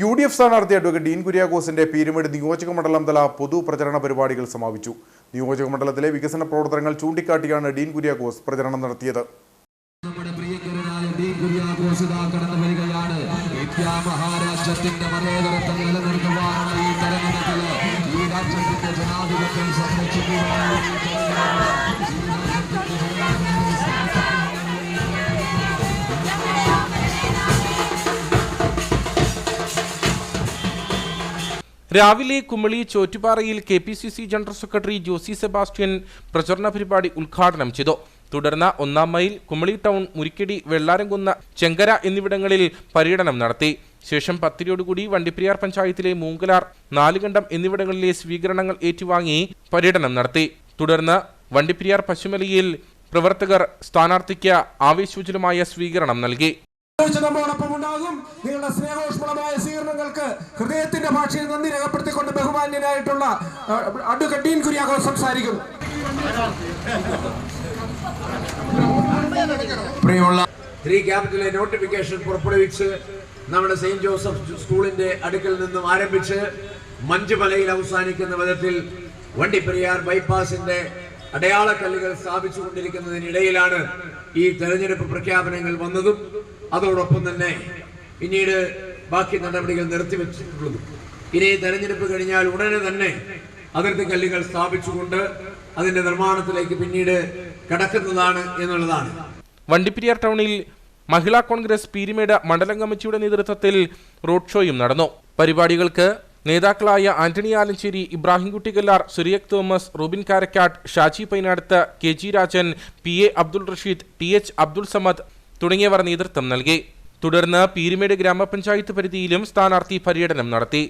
U D F സ്ഥാനാർത്ഥി advocate Dean കുര്യാക്കോസിന്റെ പീരുമേട് നിയോജക മണ്ഡലം തല പൊതുപ്രചരണ പരിപാടികൾ സമാപിച്ചു. നിയോജക മണ്ഡലത്തിലെ വികസന പ്രവർത്തനങ്ങൾ ചൂണ്ടിക്കാട്ടിയാണ് ഡീൻ കുര്യാക്കോസ് പ്രചരണം നടത്തിയത്. നമ്മുടെ പ്രിയങ്കരനായ ഡി കുര്യാക്കോസ് ഇതാ കടന്നു വരികയാണ്. ഇന്ത്യ മഹാരാജ്യത്തിന്റെ മതേതരത്വം നിലനിർത്തുവാനുള്ള ഈ ഈ രാജ്യത്തിന്റെ ജനാധിപത്യം സംരക്ഷിക്കുവാനുള്ള രാവിലെ Kumily ചോറ്റുപാറയിൽ K P C C general secretary Josy Sebastian പ്രചരണ പരിപാടി ഉദ്ഘാടനം ചെയ്തു. തുടർന്ന് ഒന്നാം മൈൽ കുമളി ടൗൺ മുരിക്കടി വെള്ളാരംകുന്ന ചെങ്കര എന്നിവിടങ്ങളിൽ പര്യടനം നടത്തി. ശേഷം പത്തിരിയോടുകൂടി വണ്ടിപ്പെരിയാർ പഞ്ചായത്തിലെ മൂങ്കലാർ നാലുകണ്ടം എന്നിവിടങ്ങളിലെ സ്വീകരണങ്ങൾ ഏറ്റുവാങ്ങി പര്യടനം നടത്തി. തുടർന്ന് വണ്ടിപ്പെരിയാർ പശുമലയിൽ പ്രവർത്തകർ സ്ഥാനാർത്ഥിക്ക് ആവേശോചിതമായ സ്വീകരണം നൽകി. നമ്മോടൊപ്പം ഉണ്ടാകും. നിങ്ങളുടെ സ്നേഹോഷ്മളമായ സ്വീകരണങ്ങൾക്ക് ഹൃദയത്തിന്റെ ഭാഷയിൽ നന്ദി രേഖപ്പെടുത്തിക്കൊണ്ട് ബഹുമാന്യനായിട്ടുള്ള അഡ്വക്കേറ്റ് ഡീൻ കുര്യാക്കോസ് സംസാരിക്കുന്നു പ്രിയമുള്ള ത്രീ ക്യാപിറ്റലെ നോട്ടിഫിക്കേഷൻ പുറപ്പെടുവിച്ച് നമ്മുടെ സെയിന്റ് ജോസഫ് സ്കൂളിന്റെ അടുക്കൽ നിന്നും ആരംഭിച്ച് മഞ്ചുമലയിൽ അവസാനിക്കുന്ന വിധത്തിൽ വണ്ടിപ്പെരിയാർ ബൈപ്പാസിന്റെ അടയാളക്കല്ലുകൾ സ്ഥാപിച്ചു കൊണ്ടിരിക്കുന്നതിനിടയിലാണ് ഈ തെരഞ്ഞെടുപ്പ് പ്രഖ്യാപനങ്ങൾ വന്നതും. അതോടൊപ്പം തന്നെ പിന്നീട് ബാക്കി നടപടികൾ നിർത്തിവെച്ചിട്ടുള്ളതും. ഇനി തെരഞ്ഞെടുപ്പ് കഴിഞ്ഞാൽ ഉടനെ തന്നെ അതിർത്തി കല്ലുകൾ സ്ഥാപിച്ചുകൊണ്ട് അതിന്റെ നിർമ്മാണത്തിലേക്ക് പിന്നീട് കടക്കുന്നതാണ് എന്നുള്ളതാണ്. വണ്ടിപ്പെരിയാർ ടൗണിൽ മഹിളാ കോൺഗ്രസ് പീരിമേട് മണ്ഡലം കമ്മിറ്റിയുടെ നേതൃത്വത്തിൽ റോഡ് ഷോയും നടന്നു. പരിപാടികൾക്ക് നേതാക്കളായ Antony Alencherry Ibrahimkutty Kallar Suriyak Thomas Rubin Karakkattu Shaji Painadath K G Rajan P A Abdul Rasheed T H Abdul Samad തുടങ്ങിയവർ നേതൃത്വം നൽകി. തുടർന്ന് പീരുമേട് ഗ്രാമപഞ്ചായത്ത് പരിധിയിലും സ്ഥാനാർത്ഥി പര്യടനം നടത്തി.